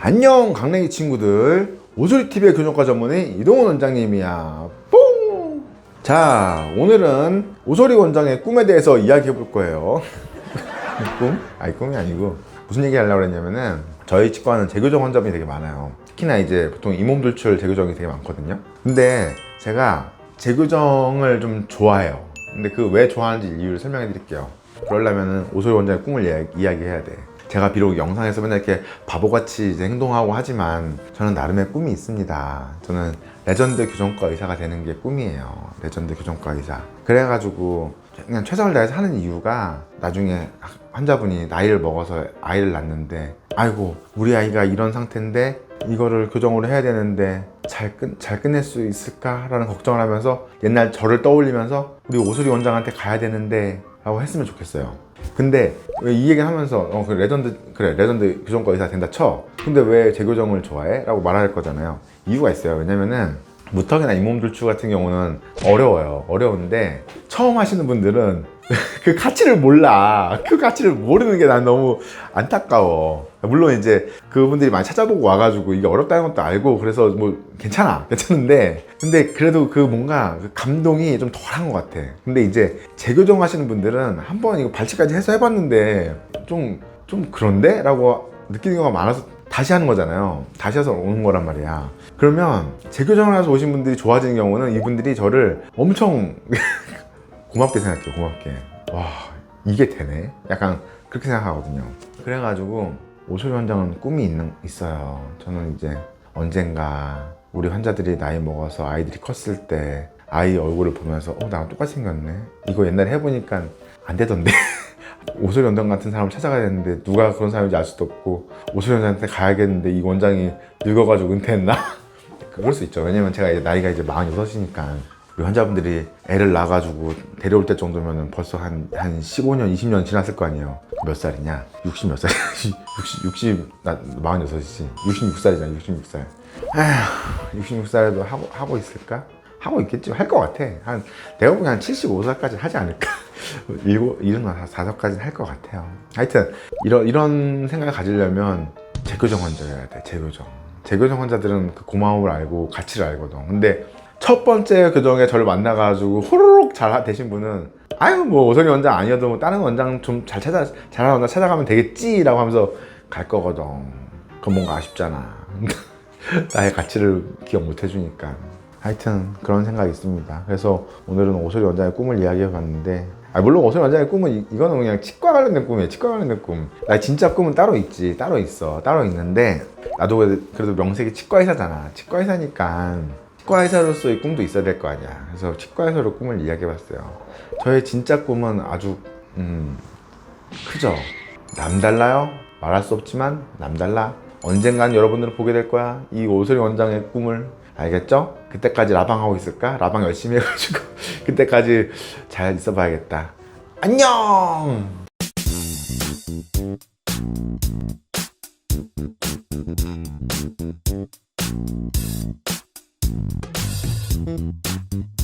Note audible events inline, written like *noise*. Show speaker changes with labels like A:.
A: 안녕 강냉이 친구들. 오소리TV의 교정과 전문의 이동훈 원장님이야. 뽕! 자 오늘은 오소리 원장의 꿈에 대해서 이야기해 볼 거예요. *laughs* 꿈? 아니 꿈이 아니고. 무슨 얘기 하려고 했냐면은 저희 치과는 재교정 환자분이 되게 많아요. 특히나 이제 보통 잇몸 돌출 재교정이 되게 많거든요. 근데 제가 재교정을 좀 좋아해요. 근데 그 왜 좋아하는지 이유를 설명해 드릴게요. 그러려면은 오소리 원장의 꿈을 이야기, 이야기해야 돼 제가 비록 영상에서 맨날 이렇게 바보같이 이제 행동하고 하지만 저는 나름의 꿈이 있습니다. 저는 레전드 교정과 의사가 되는 게 꿈이에요. 레전드 교정과 의사. 그래가지고 그냥 최선을 다해서 하는 이유가 나중에 환자분이 나이를 먹어서 아이를 낳는데 아이고 우리 아이가 이런 상태인데 이거를 교정으로 해야 되는데 잘, 끝, 잘 끝낼 수 있을까라는 걱정을 하면서 옛날 저를 떠올리면서 우리 오소리 원장한테 가야 되는데 라고 했으면 좋겠어요. 근데 왜이 얘기 하면서 어, 그 레전드 그래 레전드 교정과 의사 된다 쳐. 근데 왜 재교정을 좋아해? 라고 말할 거잖아요. 이유가 있어요. 왜냐면은 무턱이나 잇몸 돌출 같은 경우는 어려워요. 어려운데 처음 하시는 분들은 *laughs* 그 가치를 몰라. 그 가치를 모르는 게 난 너무 안타까워. 물론 이제 그분들이 많이 찾아보고 와가지고 이게 어렵다는 것도 알고 그래서 뭐 괜찮아. 괜찮은데. 근데 그래도 그 뭔가 그 감동이 좀 덜한 것 같아. 근데 이제 재교정 하시는 분들은 한번 이거 발치까지 해서 해봤는데 좀 좀 그런데? 라고 느끼는 경우가 많아서 다시 하는 거잖아요. 다시 해서 오는 거란 말이야. 그러면 재교정을 해서 오신 분들이 좋아지는 경우는 이분들이 저를 엄청 *laughs* 고맙게 생각해요 고맙게. 와 이게 되네? 약간 그렇게 생각하거든요. 그래가지고 오소리 원장은 꿈이 있는, 있어요. 저는 이제 언젠가 우리 환자들이 나이 먹어서 아이들이 컸을 때 아이 얼굴을 보면서 어 나랑 똑같이 생겼네? 이거 옛날에 해보니까 안 되던데. *laughs* 오소리 원장 같은 사람을 찾아가야 되는데 누가 그런 사람인지 알 수도 없고 오소리 원장한테 가야겠는데 이 원장이 늙어가지고 은퇴했나? *laughs* 그럴 수 있죠. 왜냐면 제가 이제 나이가 이제 46이니까 우리 환자분들이 애를 낳아가지고 데려올 때 정도면 벌써 한, 한 15년, 20년 지났을 거 아니에요. 몇 살이냐? 60 몇 살이야? 60, 60, 나 46이지. 66살이잖아, 66살. 아휴, 66살에도 하고, 하고 있을까? 하고 있겠지. 할것 같아. 한, 내가 보기엔 한 75살까지 하지 않을까? *laughs* 일곱, 일흔 다섯까지는 할 것 같아요. 하여튼, 이런, 이런 생각을 가지려면 재교정 환자여야 돼, 재교정. 재교정 환자들은 그 고마움을 알고 가치를 알거든. 근데 첫 번째 교정에 저를 만나가지고 호로록 잘 되신 분은 아유 뭐 오선이 원장 아니어도 뭐 다른 원장 좀 잘 찾아 잘하는 원장 찾아가면 되겠지라고 하면서 갈 거거든. 그건 뭔가 아쉽잖아. *laughs* 나의 가치를 기억 못 해주니까. 하여튼 그런 생각이 있습니다. 그래서 오늘은 오소리 원장의 꿈을 이야기해 봤는데 아 물론 오소리 원장의 꿈은 이, 이거는 그냥 치과 관련된 꿈이에요. 치과 관련된 꿈. 나 진짜 꿈은 따로 있지. 따로 있어. 따로 있는데 나도 그래도 명색이 치과 의사잖아. 치과 의사니까 치과 의사로서의 꿈도 있어야 될 거 아니야. 그래서 치과 의사로 꿈을 이야기해봤어요. 저의 진짜 꿈은 아주 음, 크죠. 남달라요. 말할 수 없지만 남달라. 언젠간 여러분들을 보게 될 거야. 이 오소리 원장의 꿈을 알겠죠? 그때까지 라방하고 있을까? 라방 열심히 해가지고 *laughs* 그때까지 잘 있어봐야겠다. 안녕. Thank you. Thank you.